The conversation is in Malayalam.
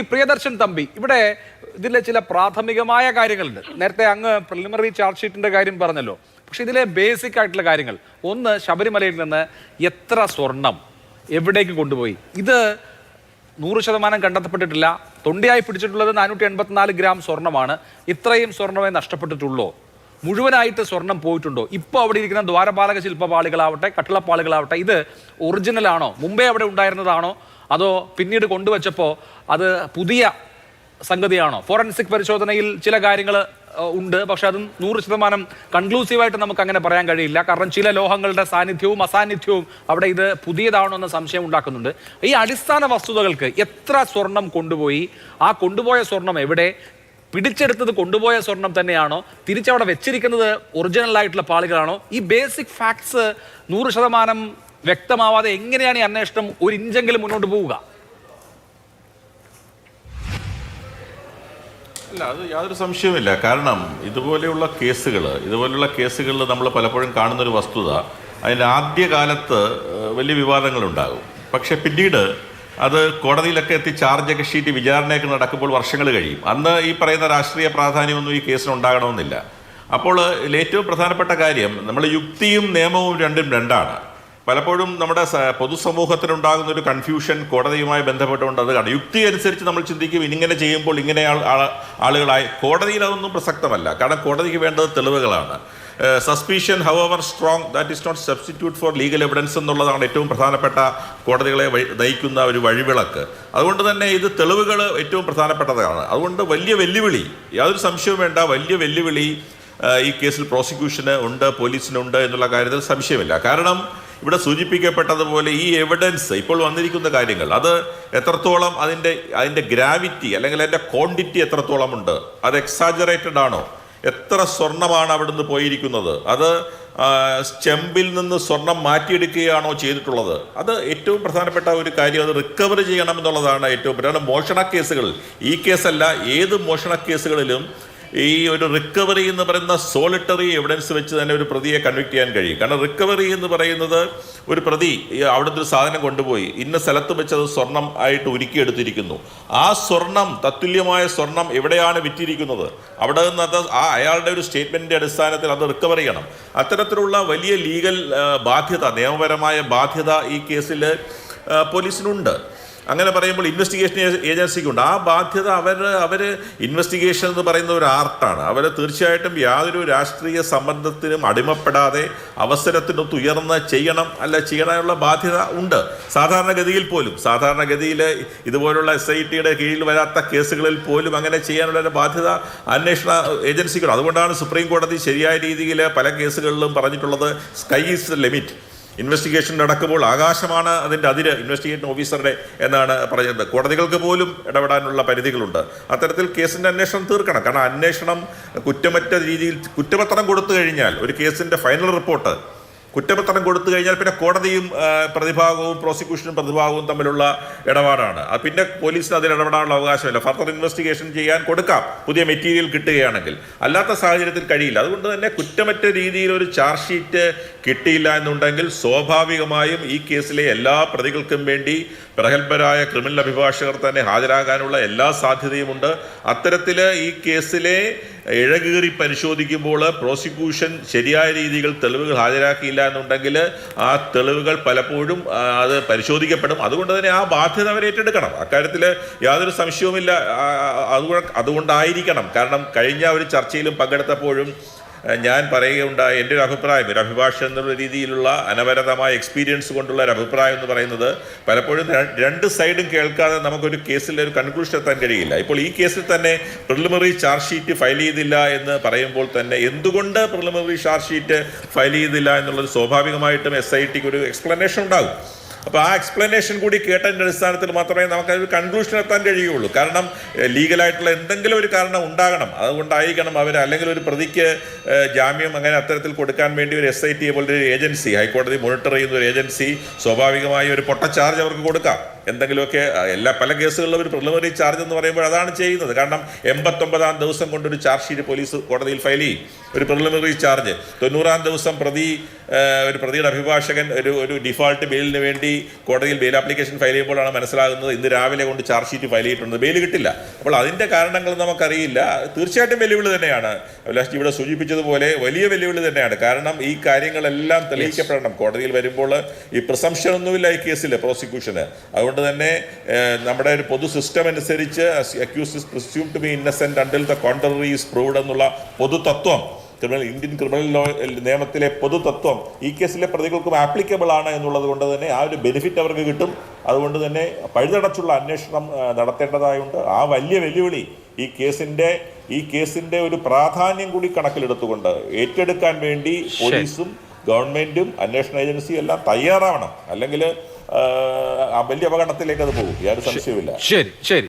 പ്രിയദർശൻ തമ്പി ഇവിടെ ഇതിലെ ചില പ്രാഥമികമായ കാര്യങ്ങളുണ്ട്. നേരത്തെ അങ്ങ് പ്രിലിമിനറി ചാർജ് ഷീറ്റിന്റെ കാര്യം പറഞ്ഞല്ലോ. പക്ഷെ ഇതിലെ ബേസിക് ആയിട്ടുള്ള കാര്യങ്ങൾ. ഒന്ന് ശബരിമലയിൽ നിന്ന് എത്ര സ്വർണം എവിടേക്ക് കൊണ്ടുപോയി? ഇത് നൂറ് ശതമാനം കണ്ടെത്തപ്പെട്ടിട്ടില്ല. തൊണ്ടിയായി പിടിച്ചിട്ടുള്ളത് നാനൂറ്റി എൺപത്തിനാല് ഗ്രാം സ്വർണമാണ്. ഇത്രയും സ്വർണമേ നഷ്ടപ്പെട്ടിട്ടുള്ളൂ. മുഴുവനായിട്ട് സ്വർണം പോയിട്ടുണ്ടോ? ഇപ്പോൾ അവിടെ ഇരിക്കുന്ന ദ്വാരപാലക ശില്പപാളികളാവട്ടെ കട്ടിളപ്പാളികളാവട്ടെ ഇത് ഒറിജിനൽ ആണോ? മുമ്പേ അവിടെ ഉണ്ടായിരുന്നതാണോ? അതോ പിന്നീട് കൊണ്ടുവച്ചപ്പോൾ അത് പുതിയ സംഗതിയാണോ? ഫോറൻസിക് പരിശോധനയിൽ ചില കാര്യങ്ങൾ ഉണ്ട്. പക്ഷെ അത് നൂറ് ശതമാനം കൺക്ലൂസീവായിട്ട് നമുക്ക് അങ്ങനെ പറയാൻ കഴിയില്ല. കാരണം ചില ലോഹങ്ങളുടെ സാന്നിധ്യവും അസാന്നിധ്യവും അവിടെ ഇത് പുതിയതാണോ എന്ന സംശയം ഉണ്ടാക്കുന്നുണ്ട്. ഈ അടിസ്ഥാന വസ്തുതകൾക്ക് എത്ര സ്വർണം കൊണ്ടുപോയി? ആ കൊണ്ടുപോയ സ്വർണം എവിടെ? പിടിച്ചെടുത്തത് കൊണ്ടുപോയ സ്വർണം തന്നെയാണോ? തിരിച്ചവിടെ വെച്ചിരിക്കുന്നത് ഒറിജിനൽ ആയിട്ടുള്ള പാളികളാണോ? ഈ ബേസിക് ഫാക്ട്സ് നൂറ് ശതമാനം വ്യക്തമാവാതെ എങ്ങനെയാണ് ഈ അന്വേഷണം ഒരു ഇഞ്ചെങ്കിലും മുന്നോട്ട് പോവുക? അല്ല അത് യാതൊരു സംശയവുമില്ല. കാരണം ഇതുപോലെയുള്ള കേസുകൾ ഇതുപോലെയുള്ള കേസുകളിൽ നമ്മൾ പലപ്പോഴും കാണുന്നൊരു വസ്തുത അതിന്റെ ആദ്യ കാലത്ത് ഏഹ്, വലിയ വിവാദങ്ങളുണ്ടാകും. പക്ഷെ പിന്നീട് അത് കോടതിയിലൊക്കെ എത്തി ചാർജൊക്കെ ഷീറ്റ് വിചാരണയൊക്കെ നടക്കുമ്പോൾ വർഷങ്ങൾ കഴിയും. അന്ന് ഈ പറയുന്ന രാഷ്ട്രീയ പ്രാധാന്യമൊന്നും ഈ കേസിന് ഉണ്ടാകണമെന്നില്ല. അപ്പോൾ ഏറ്റവും പ്രധാനപ്പെട്ട കാര്യം നമ്മൾ യുക്തിയും നിയമവും രണ്ടും രണ്ടാണ്. പലപ്പോഴും നമ്മുടെ പൊതുസമൂഹത്തിനുണ്ടാകുന്ന ഒരു കൺഫ്യൂഷൻ കോടതിയുമായി ബന്ധപ്പെട്ടുകൊണ്ട് അത് കാണും യുക്തി അനുസരിച്ച് നമ്മൾ ചിന്തിക്കും ഇങ്ങനെ ചെയ്യുമ്പോൾ ഇങ്ങനെ ആളുകളായി. കോടതിയിൽ അതൊന്നും പ്രസക്തമല്ല. കാരണം കോടതിക്ക് വേണ്ടത് തെളിവുകളാണ്. Suspicion however strong that is not substitute for legal evidence എന്നുള്ളതാണ് ഏറ്റവും പ്രധാനപ്പെട്ട കോടതികളെ നയിക്കുന്ന ഒരു വഴിവിളക്ക്. അതുകൊണ്ട് തന്നെ ഇത് തെളിവുകൾ ഏറ്റവും പ്രധാനപ്പെട്ടതാണ്. അതുകൊണ്ട് വലിയ വെല്ലുവിളി യാതൊരു സംശയവും വേണ്ട വലിയ വെല്ലുവിളി ഈ കേസിൽ പ്രോസിക്യൂഷന് ഉണ്ട് പോലീസിനുണ്ട് എന്നുള്ള കാര്യത്തിൽ സംശയമില്ല. കാരണം ഇവിടെ സൂചിപ്പിക്കപ്പെട്ടതുപോലെ ഈ എവിഡൻസ് ഇപ്പോൾ വന്നിരിക്കുന്ന കാര്യങ്ങൾ അത് എത്രത്തോളം അതിന്റെ അതിന്റെ ഗ്രാവിറ്റി അല്ലെങ്കിൽ അതിന്റെ ക്വാണ്ടിറ്റി എത്രത്തോളം ഉണ്ട് അത് എക്സാജറേറ്റഡ് ആണോ? എത്ര സ്വർണമാണ് അവിടുന്ന് പോയിരിക്കുന്നത്? അത് ചെമ്പിൽ നിന്ന് സ്വർണം മാറ്റിയെടുക്കുകയാണോ ചെയ്തിട്ടുള്ളത്? അത് ഏറ്റവും പ്രധാനപ്പെട്ട ഒരു കാര്യം അത് റിക്കവർ ചെയ്യണം എന്നുള്ളതാണ് ഏറ്റവും പ്രധാനം. മോഷണ കേസുകൾ ഈ കേസല്ല ഏത് മോഷണ കേസുകളിലും ഈ ഒരു റിക്കവറി എന്ന് പറയുന്ന സോളിറ്ററി എവിഡൻസ് വെച്ച് തന്നെ ഒരു പ്രതിയെ കൺവിക്ട് ചെയ്യാൻ കഴിയും. കാരണം റിക്കവറി എന്ന് പറയുന്നത് ഒരു പ്രതി അവിടുത്തെ ഒരു സാധനം കൊണ്ടുപോയി. ഇന്ന സ്ഥലത്ത് വെച്ച് അത് സ്വർണം ആയിട്ട് ഉരുക്കിയെടുത്തിരിക്കുന്നു ആ സ്വർണം തത്തുല്യമായ സ്വർണം എവിടെയാണ് വിറ്റിരിക്കുന്നത്? അവിടെ നിന്ന് അത് ആ അയാളുടെ ഒരു സ്റ്റേറ്റ്മെന്റിന്റെ അടിസ്ഥാനത്തിൽ അത് റിക്കവർ ചെയ്യണം. അത്തരത്തിലുള്ള വലിയ ലീഗൽ ബാധ്യത നിയമപരമായ ബാധ്യത ഈ കേസിൽ പോലീസിനുണ്ട്. അങ്ങനെ പറയുമ്പോൾ ഇൻവെസ്റ്റിഗേഷൻ ഏജൻസിക്കുണ്ട്. ആ ബാധ്യത അവർ അവർ ഇൻവെസ്റ്റിഗേഷൻ എന്ന് പറയുന്ന ഒരു ആർട്ടാണ്. അവർ തീർച്ചയായിട്ടും യാതൊരു രാഷ്ട്രീയ സംബന്ധത്തിനും അടിമപ്പെടാതെ അവസരത്തിനൊത്ത് ഉയർന്ന് ചെയ്യണം അല്ല ചെയ്യാനുള്ള ബാധ്യത ഉണ്ട്. സാധാരണഗതിയിൽ പോലും സാധാരണഗതിയിൽ ഇതുപോലുള്ള എസ് ഐ ടിയുടെ കീഴിൽ വരാത്ത കേസുകളിൽ പോലും അങ്ങനെ ചെയ്യാനുള്ള ഒരു ബാധ്യത അന്വേഷണ ഏജൻസിക്കുണ്ട്. അതുകൊണ്ടാണ് സുപ്രീം കോടതി ശരിയായ രീതിയിൽ പല കേസുകളിലും പറഞ്ഞിട്ടുള്ളത് സ്കൈ ഈസ് ലിമിറ്റ് ഇൻവെസ്റ്റിഗേഷൻ നടക്കുമ്പോൾ ആകാശമാണ് അതിന്റെ അതിര് ഇൻവെസ്റ്റിഗേഷൻ ഓഫീസറുടെ എന്നാണ് പറയുന്നത്. കോടതികൾക്ക് പോലും ഇടപെടാനുള്ള പരിധികളുണ്ട്. അത്തരത്തിൽ കേസിന്റെ അന്വേഷണം തീർക്കണം. കാരണം അന്വേഷണം കുറ്റമറ്റ രീതിയിൽ കുറ്റപത്രം കൊടുത്തു കഴിഞ്ഞാൽ ഒരു കേസിന്റെ ഫൈനൽ റിപ്പോർട്ട് കുറ്റപത്രം കൊടുത്തു കഴിഞ്ഞാൽ പിന്നെ കോടതിയും പ്രതിഭാഗവും പ്രോസിക്യൂഷനും പ്രതിഭാഗവും തമ്മിലുള്ള ഇടപാടാണ്. അത് പിന്നെ പോലീസിന് അതിൽ ഇടപെടാനുള്ള അവകാശമില്ല. ഫർദർ ഇൻവെസ്റ്റിഗേഷൻ ചെയ്യാൻ കൊടുക്കാം. പുതിയ മെറ്റീരിയൽ കിട്ടുകയാണെങ്കിൽ. അല്ലാത്ത സാഹചര്യത്തിൽ കഴിയില്ല. അതുകൊണ്ട് തന്നെ കുറ്റമറ്റ രീതിയിൽ ഒരു ചാർജ് ഷീറ്റ് കിട്ടിയില്ല എന്നുണ്ടെങ്കിൽ സ്വാഭാവികമായും ഈ കേസിലെ എല്ലാ പ്രതികൾക്കും വേണ്ടി പ്രഗത്ഭരായ ക്രിമിനൽ അഭിഭാഷകർ തന്നെ ഹാജരാകാനുള്ള എല്ലാ സാധ്യതയുമുണ്ട്. അത്തരത്തിൽ ഈ കേസിലെ ഇഴകീറി പരിശോധിക്കുമ്പോൾ പ്രോസിക്യൂഷൻ ശരിയായ രീതിയിൽ തെളിവുകൾ ഹാജരാക്കിയില്ല എന്നുണ്ടെങ്കിൽ ആ തെളിവുകൾ പലപ്പോഴും അത് പരിശോധിക്കപ്പെടും. അതുകൊണ്ട് തന്നെ ആ ബാധ്യത അവർ ഏറ്റെടുക്കണം. അക്കാര്യത്തിൽ യാതൊരു സംശയവുമില്ല. അതുകൊണ്ട് അതുകൊണ്ടായിരിക്കണം. കാരണം കഴിഞ്ഞ ഒരു ചർച്ചയിലും പങ്കെടുത്തപ്പോഴും ഞാൻ പറയുകയുണ്ടായ എന്റെ ഒരു അഭിപ്രായം ഒരു അഭിഭാഷകൻ എന്നുള്ള രീതിയിലുള്ള അനവരതമായ എക്സ്പീരിയൻസ് കൊണ്ടുള്ള ഒരു അഭിപ്രായം എന്ന് പറയുന്നത് പലപ്പോഴും രണ്ട് സൈഡും കേൾക്കാതെ നമുക്കൊരു കേസിൽ ഒരു കൺക്ലൂഷൻ എത്താൻ കഴിയില്ല. ഇപ്പോൾ ഈ കേസിൽ തന്നെ പ്രിലിമറി ചാർജ് ഷീറ്റ് ഫയൽ ചെയ്തില്ല എന്ന് പറയുമ്പോൾ തന്നെ എന്തുകൊണ്ട് പ്രിലിമറി ചാർജ് ഷീറ്റ് ഫയൽ ചെയ്തില്ല എന്നുള്ളത് സ്വാഭാവികമായിട്ടും എസ് ഐ ടിക്ക് ഒരു എക്സ്പ്ലനേഷൻ ഉണ്ടാകും. അപ്പോൾ ആ എക്സ്പ്ലനേഷൻ കൂടി കേട്ടതിന്റെ അടിസ്ഥാനത്തിൽ മാത്രമേ നമുക്ക് ഒരു കൺക്ലൂഷൻ എത്താൻ കഴിയുള്ളൂ. കാരണം ലീഗലായിട്ടുള്ള എന്തെങ്കിലും ഒരു കാരണം ഉണ്ടാകണം. അതുകൊണ്ടായിരിക്കണം അവർ അല്ലെങ്കിൽ ഒരു പ്രതിക്ക് ജാമ്യം അങ്ങനെ അത്തരത്തിൽ കൊടുക്കാൻ വേണ്ടി ഒരു എസ് ഐ ടി പോലൊരു ഏജൻസി ഹൈക്കോടതി മോണിറ്റർ ചെയ്യുന്ന ഒരു ഏജൻസി സ്വാഭാവികമായി ഒരു പൊട്ട ചാർജ് അവർക്ക് കൊടുക്കാം. എന്തെങ്കിലുമൊക്കെ എല്ലാ പല കേസുകളിലും ഒരു പ്രിലിമിനറി ചാർജ് എന്ന് പറയുമ്പോൾ അതാണ് ചെയ്യുന്നത്. കാരണം എൺപത്തൊമ്പതാം ദിവസം കൊണ്ടൊരു ചാർജ് ഷീറ്റ് പോലീസ് കോടതിയിൽ ഫയൽ ചെയ്യും. ഒരു പ്രിലിമിനറി ചാർജ് തൊണ്ണൂറാം ദിവസം പ്രതി ഒരു പ്രതിയുടെ അഭിഭാഷകൻ ഒരു ഒരു ഡിഫാൾട്ട് ബെയിലിന് വേണ്ടി കോടതിയിൽ ബെയിൽ ആപ്ലിക്കേഷൻ ഫയൽ ചെയ്യുമ്പോഴാണ് മനസ്സിലാകുന്നത് ഇന്ന് രാവിലെ കൊണ്ട് ചാർജ് ഷീറ്റ് ഫയൽ ചെയ്തിട്ടുണ്ട്. ബെയിൽ കിട്ടില്ല. അപ്പോൾ അതിന്റെ കാരണങ്ങൾ നമുക്കറിയില്ല. തീർച്ചയായിട്ടും വെല്ലുവിളി തന്നെയാണ്. അഭിലാഷ് ഇവിടെ സൂചിപ്പിച്ചതുപോലെ വലിയ വെല്ലുവിളി തന്നെയാണ്. കാരണം ഈ കാര്യങ്ങളെല്ലാം തെളിയിക്കപ്പെടണം. കോടതിയിൽ വരുമ്പോൾ ഈ പ്രിസംഷൻ ഒന്നുമില്ല ഈ കേസിൽ പ്രോസിക്യൂഷന് അതുകൊണ്ട് തന്നെ നമ്മുടെ ഒരു പൊതു സിസ്റ്റം അനുസരിച്ച് accuse is presume to be innocent until the contrary is proved എന്നുള്ള പൊതുതത്വം ക്രിമിനൽ ഇന്ത്യൻ ക്രിമിനൽ ലോ നിയമത്തിലെ പൊതുതത്വം ഈ കേസിലെ പ്രതികൾക്കും ആപ്ലിക്കബിൾ ആണ് എന്നുള്ളത് കൊണ്ട് തന്നെ ആ ഒരു ബെനിഫിറ്റ് അവർക്ക് കിട്ടും. അതുകൊണ്ട് തന്നെ പഴുതടച്ചുള്ള അന്വേഷണം നടത്തേണ്ടതായുണ്ട്. ആ വലിയ വെല്ലുവിളി ഈ കേസിന്റെ ഈ കേസിന്റെ ഒരു പ്രാധാന്യം കൂടി കണക്കിലെടുത്തുകൊണ്ട് ഏറ്റെടുക്കാൻ വേണ്ടി പോലീസും ഗവൺമെന്റും അന്വേഷണ ഏജൻസിയും എല്ലാം തയ്യാറാവണം. അല്ലെങ്കിൽ വലിയ അപകടത്തിലേക്ക് അത് പോകും. യാതൊരു സംശയവുമില്ല. ശരി ശരി.